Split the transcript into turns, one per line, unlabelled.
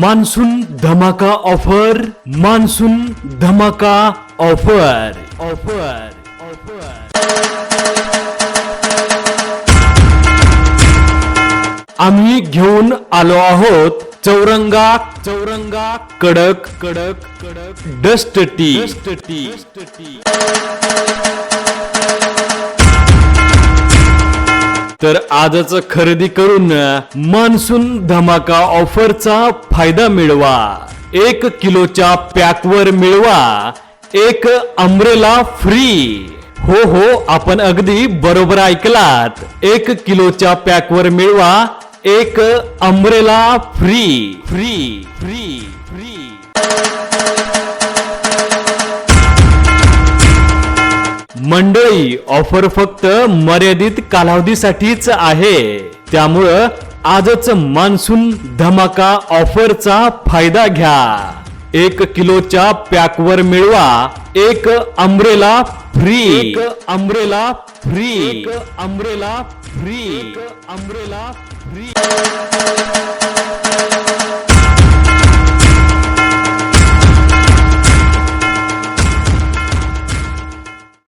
Monsoon धमाका offer monsoon धमाका offer. Offer offer आम्ही घेऊन आलो आहोत चौरंगा चौरंगा कडक कडक कडक डस्ट टी डस्ट टी. तर आजच खरेदी करून मान्सून धमाका ऑफरचा फायदा मिळवा. एक किलोच्या पॅकवर मिळवा. एक अम्ब्रेला फ्री. हो हो आपण अगदी बरोबर ऐकलात. एक किलोच्या पॅकवर मिळवा. एक umbrella free. Free free free. मंडळी ऑफर फक्त मर्यादित कालावधीसाठीच आहे. त्यामुळं आजच मान्सून धमाका ऑफरचा फायदा घ्या. एक किलोच्या पॅकवर मिळवा. एक अम्ब्रेला फ्री एक अम्ब्रेला फ्री एक अम्ब्रेला फ्री अम्ब्रेला फ्री